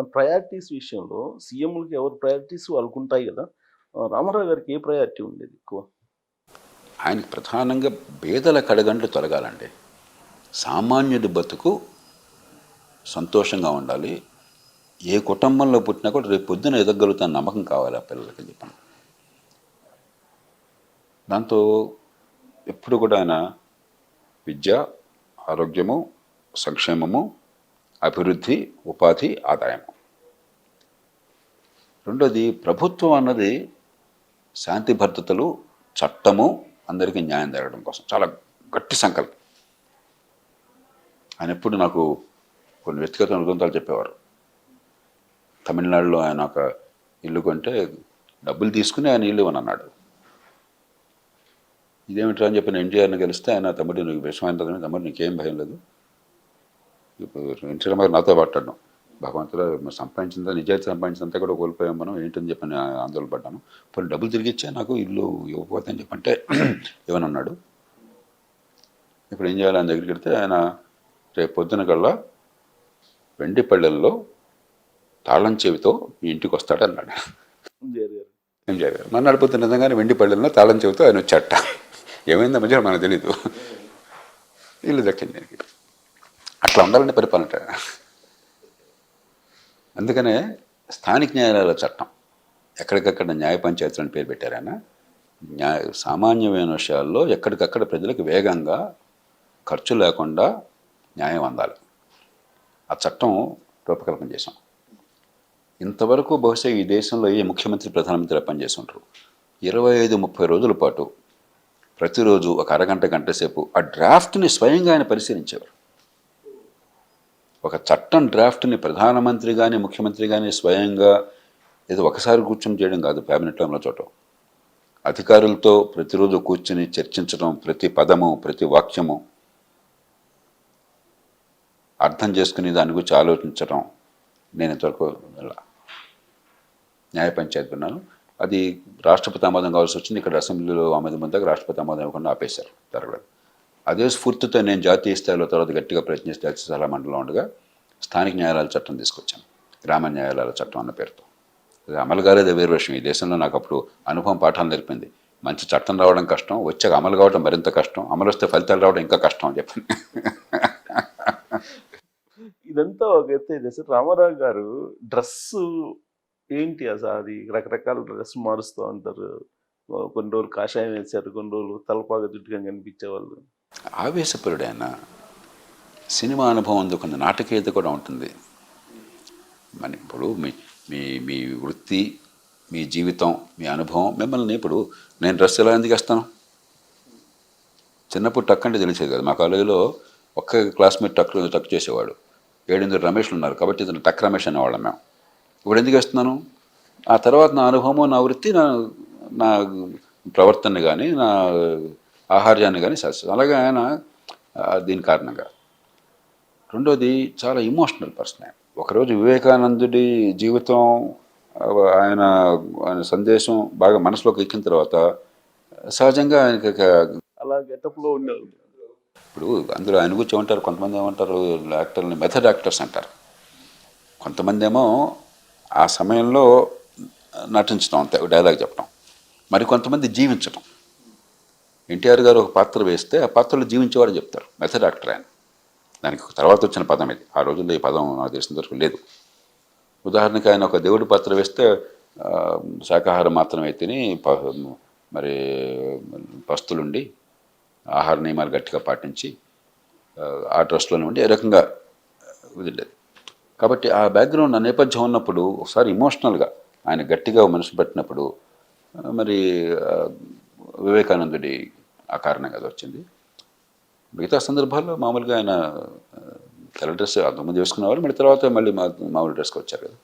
Priorities విషయంలో సీఎంలకి ఎవరు priorities వాళ్ళకు ఉంటాయి కదా రామారావు గారికి ఏ ప్రయారిటీ ఉండేది ఎక్కువ? ఆయనకి ప్రధానంగా బేదల కడగంట్లు తొలగాలండి. సామాన్యుడి బతుకు సంతోషంగా ఉండాలి. ఏ కుటుంబంలో పుట్టినా కూడా రేపు పొద్దున ఎదగలుగుతాను నమ్మకం కావాలి ఆ పిల్లలకి చెప్పండి. దాంతో ఎప్పుడు కూడా ఆయన విద్య ఆరోగ్యము సంక్షేమము అభివృద్ధి ఉపాధి ఆదాయము రెండోది ప్రభుత్వం అన్నది శాంతి భద్రతలు చట్టము అందరికీ న్యాయం జరగడం కోసం. చాలా గట్టి సంకల్పం. ఆయన ఎప్పుడు నాకు కొన్ని వ్యక్తిగత అనుబంధాలు చెప్పేవారు. తమిళనాడులో ఆయన ఒక ఇల్లు కొంటే డబ్బులు తీసుకుని ఆయన ఇల్లు అని అన్నాడు ఇదేమిట్రా అని చెప్పిన ఎన్టీఆర్ని కలిస్తే ఆయన తమ్ముడు నీకు విషమైందని తమ్ముడు నీకేం భయం లేదు. ఇప్పుడు ఎన్టీఆర్ గారు నాతో మాట్లాడడం భగవంతుడు సంపాదించిందా నిజాయితీ సంపాదించిందంతా కూడా కోల్పోయాం మనం ఏంటని చెప్పి నేను ఆందోళన పడ్డాను. పోనీ డబ్బులు తిరిగి ఇచ్చా నాకు ఇల్లు ఇవ్వకపోతే అని చెప్పంటే ఏమని అన్నాడు. ఇప్పుడు ఏం చేయాలి ఆయన దగ్గరికి వెళ్తే ఆయన రేపు పొద్దున కల్లా వెండి పళ్ళెల్లో తాళం చెవితో మీ ఇంటికి వస్తాడు అన్నాడు. ఎంజాయ్ గారు. మన నడిపోతే నిజంగానే వెండి పళ్ళెల్లో తాళం చెవితో ఆయన వచ్చాట. ఏమైందో మధ్య మనకు తెలీదు. ఇల్లు దక్కింది ఆయనకి. అట్లా ఉండాలని పరిపాలన అందుకనే స్థానిక న్యాయాలయాల చట్టం. ఎక్కడికక్కడ న్యాయ పంచాయతీలు అని పేరు పెట్టారైనా న్యాయ సామాన్యమైన విషయాల్లో ఎక్కడికక్కడ ప్రజలకు వేగంగా ఖర్చు లేకుండా న్యాయం అందాలి. ఆ చట్టం రూపకల్పన చేశాం. ఇంతవరకు బహుశా ఈ దేశంలో ఏ ముఖ్యమంత్రి ప్రధానమంత్రి పనిచేస్తుంటారు. ఇరవై ఐదు ముప్పై రోజుల పాటు ప్రతిరోజు ఒక అరగంట గంట సేపు ఆ డ్రాఫ్ట్ని స్వయంగా ఆయన పరిశీలించేవారు. ఒక చట్టం డ్రాఫ్ట్ని ప్రధానమంత్రి కానీ ముఖ్యమంత్రి కానీ స్వయంగా ఏదో ఒకసారి కూర్చొని చేయడం కాదు క్యాబినెట్లో అమలు చోట. అధికారులతో ప్రతిరోజు కూర్చుని చర్చించడం ప్రతి పదము ప్రతి వాక్యము అర్థం చేసుకుని దాని గురించి ఆలోచించడం నేను ఇంతవరకు న్యాయ పంచాయతీ ఉన్నాను అది రాష్ట్రపతి ఆమోదం కావాల్సి వచ్చింది. ఇక్కడ అసెంబ్లీలో ఆమోదం ముందాక రాష్ట్రపతి ఆమోదం ఇవ్వకుండా ఆపేశారు. జరగలేదు అదే స్ఫూర్తితో నేను జాతీయ స్థాయిలో తర్వాత గట్టిగా ప్రయత్నిస్తే జాతీయ మండలం ఉండగా స్థానిక న్యాయాలయాల చట్టం తీసుకొచ్చాను. గ్రామ న్యాయాలయాల చట్టం అన్న పేరుతో. అది అమలు కాలేదే వేరు విషయం ఈ దేశంలో నాకు అప్పుడు అనుభవం పాఠాలు నేర్పింది. మంచి చట్టం రావడం కష్టం వచ్చాక అమలు కావడం మరింత కష్టం అమలు వస్తే ఫలితాలు రావడం ఇంకా కష్టం అని చెప్పండి ఇదంతా ఒక ఎత్తు రామారావు గారు డ్రెస్ ఏంటి అసలు అది రకరకాల డ్రెస్ మారుస్తూ ఉంటారు. కొన్ని రోజులు కాషాయం వేశారు కొన్ని రోజులు తలపాగా జుట్టుగా కనిపించేవాళ్ళు. ఆవేశపరుడైన సినిమా అనుభవం అందుకున్న నాటకీయత కూడా ఉంటుంది. మన ఇప్పుడు మీ మీ మీ వృత్తి మీ జీవితం మీ అనుభవం మిమ్మల్ని ఇప్పుడు నేను డ్రెస్ ఎలా ఎందుకు వేస్తాను? చిన్నప్పుడు టక్ అంటే తెలిసేది కదా. మా కాలేజీలో ఒక్క క్లాస్మేట్ టక్ టక్ చేసేవాడు. ఏడెనిమిది రమేష్లు ఉన్నారు కాబట్టి ఇతను టక్ రమేష్ అనేవాళ్ళం మేము. ఇప్పుడు ఎందుకు వేస్తున్నాను? ఆ తర్వాత నా అనుభవము నా వృత్తి నా నా ప్రవర్తన కానీ నా ఆహార్యాన్ని కానీ శాస్త్రం అలాగే ఆయన దీని కారణంగా. రెండోది చాలా ఇమోషనల్ పర్సన్ ఆయన. ఒకరోజు వివేకానందుడి జీవితం ఆయన ఆయన సందేశం బాగా మనసులోకి ఎక్కిన తర్వాత సహజంగా ఆయనకి ఒక అలా గెటప్లో ఉండేవాళ్ళు ఇప్పుడు అందులో ఆయన గురించి ఏమంటారు? కొంతమంది ఏమంటారు? యాక్టర్ని మెథడ్ యాక్టర్స్ అంటారు. కొంతమంది ఏమో ఆ సమయంలో నటించడం అంతే డైలాగ్ చెప్పడం మరి కొంతమంది జీవించడం ఎన్టీఆర్ గారు ఒక పాత్ర వేస్తే ఆ పాత్రలో జీవించేవాడు చెప్తారు. మెథడ్ యాక్టర్ ఆయన. దానికి తర్వాత వచ్చిన పదం ఇది. ఆ రోజుల్లో ఈ పదం నాకు తెలిసిన వరకు లేదు. ఉదాహరణకి ఆయన ఒక దేవుడి పాత్ర వేస్తే శాకాహారం మాత్రమే తిని ప- మరి పస్తులుండి ఆహార నియమాలు గట్టిగా పాటించి ఆ, ట్రస్ట్లోనే ఉండి ఏ రకంగా వదిలేదు. కాబట్టి ఆ బ్యాక్గ్రౌండ్ ఆ నేపథ్యం ఉన్నప్పుడు ఒకసారి ఇమోషనల్గా ఆయన గట్టిగా మనసు పెట్టినప్పుడు మరి వివేకానందుడి ఆ కారణంగా అది వచ్చింది. మిగతా సందర్భాల్లో మామూలుగా ఆయన తెల్ల డ్రెస్ అంతకుముందు వేసుకునేవారు మళ్ళీ తర్వాత మళ్ళీ మా మామూలు డ్రెస్కి వచ్చారు కదా.